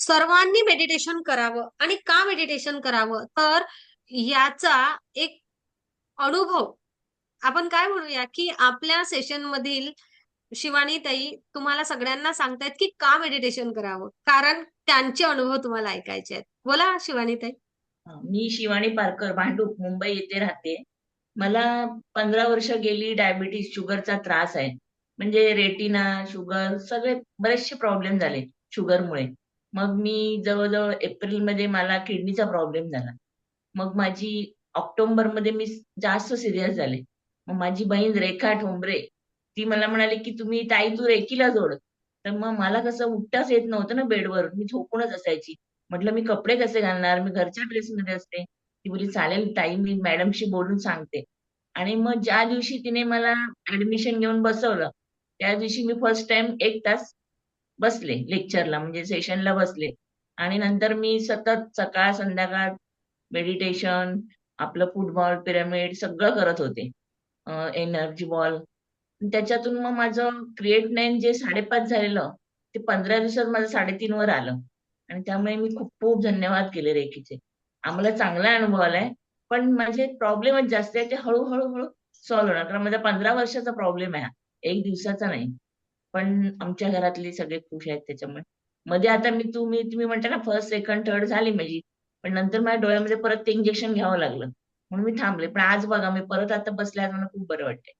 सर्वांनी मेडिटेशन करावं आणि का मेडिटेशन करावं? तर याचा एक अनुभव. आपण काय म्हणूया की आपल्या सेशन मधील शिवानी ताई तुम्हाला सगळ्यांना सांगतायत की का मेडिटेशन करावं? कारण त्यांचे अनुभव तुम्हाला ऐकायचे आहेत. बोला शिवानी ताई. मी शिवानी पारकर भांडूप मुंबई येथे राहते. मला पंधरा वर्ष गेली डायबिटीस शुगरचा त्रास आहे. म्हणजे रेटिना शुगर सगळे बरेचसे प्रॉब्लेम झाले शुगरमुळे मग मी जवळजवळ एप्रिलमध्ये मला किडनीचा प्रॉब्लेम झाला. मग माझी ऑक्टोबरमध्ये मी जास्त सिरियस झाले. मग माझी बहीण रेखा ठोंबरे ती मला म्हणाली की तुम्ही ताई तू रेखीला जोड. तर मग मला कसं उठताच येत नव्हतं ना बेडवर. मी झोपूनच असायची. म्हटलं मी कपडे कसे घालणार? मी घरच्या ड्रेसमध्ये असते. ती बोली चालेल ताई मी मॅडमशी बोलून सांगते. आणि मग ज्या दिवशी तिने मला ऍडमिशन घेऊन बसवलं त्या दिवशी मी फर्स्ट टाइम एक तास बसले लेक्चरला म्हणजे सेशनला बसले. आणि नंतर मी सतत सकाळ संध्याकाळ मेडिटेशन आपलं फुटबॉल पिरामिड सगळं करत होते. एनर्जी बॉल त्याच्यातून मग माझं क्रिएट नाईन जे साडेपाच झालेलं ते पंधरा दिवसात माझं साडेतीन वर आलं. आणि त्यामुळे मी खूप खूप धन्यवाद केले रेखीचे. आम्हाला चांगला अनुभव आलाय पण माझे प्रॉब्लेमच जास्त आहे ते हळूहळू हळू सॉल्व्ह होणार. कारण माझा पंधरा वर्षाचा प्रॉब्लेम आहे एक दिवसाचा नाही. पण आमच्या घरातले सगळे खुश आहेत त्याच्यामुळे. मध्ये आता मी तुम्ही तुम्ही म्हणता ना फर्स्ट सेकंड थर्ड झाली माझी. पण नंतर माझ्या डोळ्यामध्ये परत ते इंजेक्शन घ्यावं लागलं. म्हणून मी थांबले. पण आज बघा मी परत आता बसल्या मला खूप बरं वाटतंय.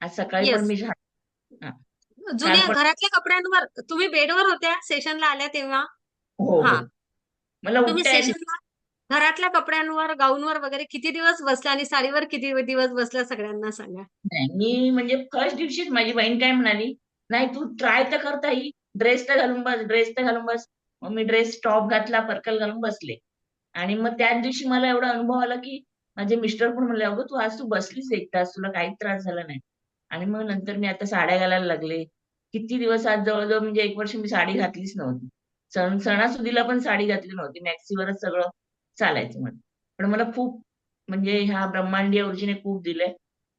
आज सकाळी पण मी जुन्या घरातल्या कपड्यांवर तुम्ही बेडवर होत्या सेशनला आल्या तेव्हा? हो, हो. मला तुम्ही सेशनला घरातल्या कपड्यांवर गाऊनवर वगैरे किती दिवस बसला आणि साडीवर किती दिवस बसला सगळ्यांना सांगा? मी म्हणजे फर्स्ट दिवशीच माझी बहीण काय म्हणाली? नाही तू ट्राय तर करता ही ड्रेस तर घालून बस ड्रेस तर घालून बस. मग मी ड्रेस टॉप घातला पर्कल घालून बसले. आणि मग त्याच दिवशी मला एवढा अनुभव आला की माझे मिस्टर पण म्हणले अगं तू आज तू बसलीस एक तास तुला काहीच त्रास झाला नाही. आणि मग नंतर मी आता साड्या घालायला लागले. किती दिवस आज जवळजवळ म्हणजे एक वर्ष मी साडी घातलीच नव्हती. सण सणासुदीला पण साडी घातली नव्हती. मॅक्सीवरच सगळं चालायचं म्हणून. पण मला खूप म्हणजे ह्या ब्रह्मांडीय ऊर्जेने खूप दिलंय.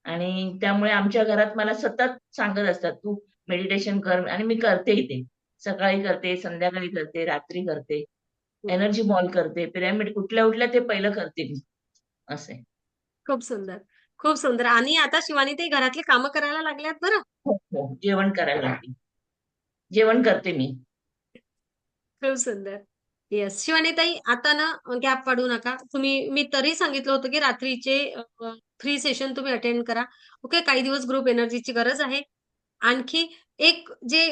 आणि त्यामुळे आमच्या घरात मला सतत सांगत असतात तू मेडिटेशन कर आणि मी करते ते सकाळी करते संध्याकाळी करते रात्री करते. एनर्जी बॉल करते. पिरॅमिड कुठल्या उठल्या ते पहिलं करते मी. असे. खूप सुंदर. खूप सुंदर. आणि आता शिवानी ते घरातली कामं करायला लागल्यात बरं? हो, हो. जेवण करायला लागते जेवण करते मी. खूप सुंदर. येस शिवानीताई आता ना गॅप पाडू नका. तुम्ही मी तरी सांगितलं होतं की रात्रीचे थ्री सेशन तुम्ही अटेंड करा. ओके काही दिवस ग्रुप एनर्जीची गरज आहे. आणखी एक जे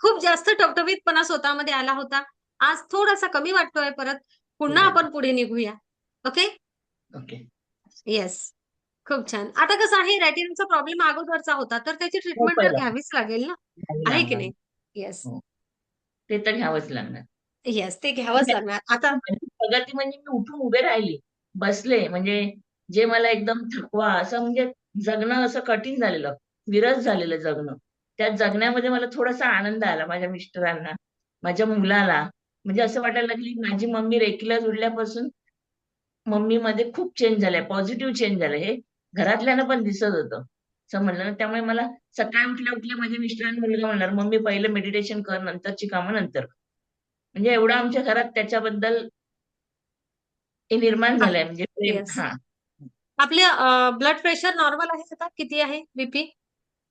खूप जास्त टवटवीतपणा स्वतःमध्ये आला होता आज थोडासा कमी वाटतोय परत. पुन्हा आपण पुढे निघूया. ओके? ओके. येस खूप छान. आता कसं आहे रॅटिनचा प्रॉब्लेम अगोदरचा होता तर त्याची ट्रीटमेंट तर घ्यावीच लागेल ना? आहे की नाही? येस हो. ते तर घ्यावंच लागणार. येस ते घ्यावंच लागणार. आता प्रगती म्हणजे मी उठून उभे राहिली बसले म्हणजे जे मला एकदम थकवा असं म्हणजे जगणं असं कठीण झालेलं विरस झालेलं जगणं. त्या जगण्यामध्ये मला थोडासा आनंद आला माझ्या मिस्टरांना माझ्या मुलाला. म्हणजे असं वाटायला लागली माझी मम्मी रेकीला जुडल्यापासून मम्मी मध्ये खूप चेंज झालाय पॉझिटिव्ह चेंज झालंय. हे घरातल्यांना पण दिसत होतं. असं म्हणलं त्यामुळे मला सकाळी उठल्या उठल्या माझ्या मिस्टरांनी मुलगा म्हणणार मम्मी पहिलं मेडिटेशन कर नंतरची कामं नंतर. म्हणजे एवढं आमच्या घरात त्याच्याबद्दल निर्माण झालंय. म्हणजे हा. आपले ब्लड प्रेशर नॉर्मल आहे का? किती आहे? BP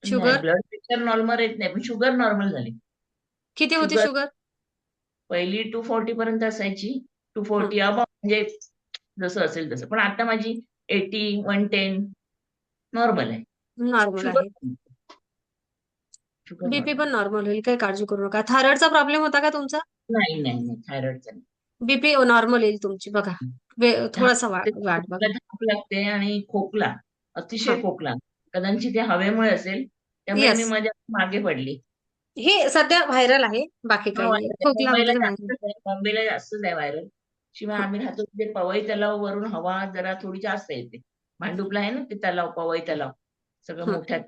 sugar? Blood pressure normal येत नाही पण शुगर नॉर्मल झाली. किती होती शुगर? पहिली टू फोर्टी पर्यंत असायची. टू फोर्टी अब म्हणजे जसं असेल तसं. पण आता माझी एटी वन टेन नॉर्मल आहे. नॉर्मल आहे. बीपी पण नॉर्मल होईल काही काळजी करू नका. थायरॉइडचा प्रॉब्लेम होता का तुमचा? नाही नाही थायरॉइडचा बीपी नॉर्मल येईल तुमची बघा. थोडासा वाट बघा. लागते आणि खोकला अतिशय खोकला. कदाचित ते हवेमुळे असेल त्यामुळे मी माझ्या मागे पडली. हे सध्या व्हायरल आहे बाकी हो, काही. मुंबईला जास्तच आहे व्हायरल. शिवाय आम्ही राहतो तिथे पवई तलाव वरून हवा जरा थोडी जास्त येते. भांडुपला आहे ना ते तलाव पवई तलाव. सगळं मोठ्यात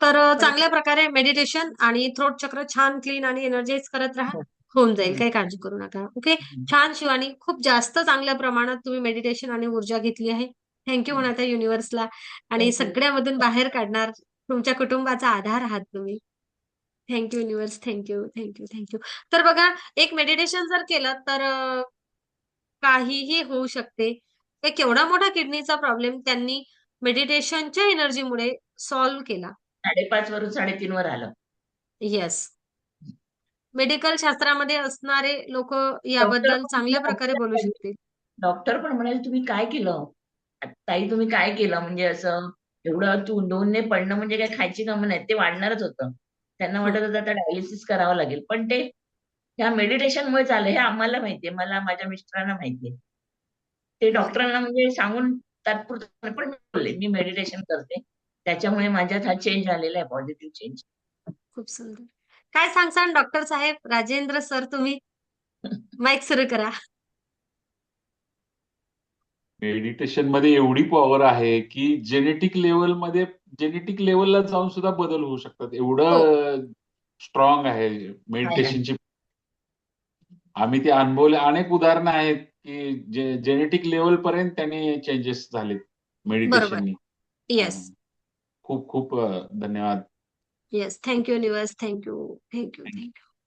तर चांगल्या प्रकारे मेडिटेशन आणि थ्रोट चक्र छान क्लीन आणि एनर्जाईज करत राहा. हो. होऊन जाईल काही काळजी करू नका. ओके छान शिवानी खूप जास्त चांगल्या प्रमाणात तुम्ही मेडिटेशन आणि ऊर्जा घेतली आहे. थँक्यू म्हणा त्या युनिव्हर्सला आणि सगळ्यामधून बाहेर काढणार तुमच्या कुटुंबाचा आधार आहात तुम्ही. Thank you universe thank you thank you thank you तर बघा एक मेडिटेशन जर केलं तर अ, काहीही होऊ शकते. एक एवढा मोठा किडनीचा प्रॉब्लेम त्यांनी मेडिटेशनच्या एनर्जीमुळे सॉल्व्ह केला. साडेपाच वरून साडेतीन वर आलं. येस मेडिकल शास्त्रामध्ये असणारे लोक याबद्दल चांगल्या प्रकारे बोलू शकतील. डॉक्टर पण म्हणाले तुम्ही काय केलं? ताई तुम्ही काय केलं? म्हणजे असं एवढं तू दोनने पडणं म्हणजे काय खायची कामं नाही ते वाढणारच होतं. त्यांना वाटत होतं आता डायलिसिस करावं लागेल. पण ते ह्या मेडिटेशनमुळे झालं हे आम्हाला माहितीये मला माझ्या मिस्टरांना माहितीये ते डॉक्टरांना म्हणजे सांगून तात्पुरतं पण बोलले मी मेडिटेशन करते. त्याच्यामुळे माझ्यात हा चेंज आलेला आहे पॉझिटिव्ह चेंज खूप सुंदर. काय सांगसान डॉक्टर साहेब? राजेंद्र सर तुम्ही. माईक सुरू करा. मेडिटेशनमध्ये एवढी पॉवर आहे की जेनेटिक लेवलमध्ये जेनेटिक लेवलला जाऊन सुद्धा बदल होऊ शकतात. एवढं स्ट्रॉंग आहे मेडिटेशनची आम्ही ते अनुभवले. अनेक उदाहरणं आहेत की जे जेनेटिक लेवल पर्यंत त्यांनी चेंजेस झालेत मेडिटेशननी येस खूप खूप धन्यवाद. Yes thank you universe thank you thank you thank you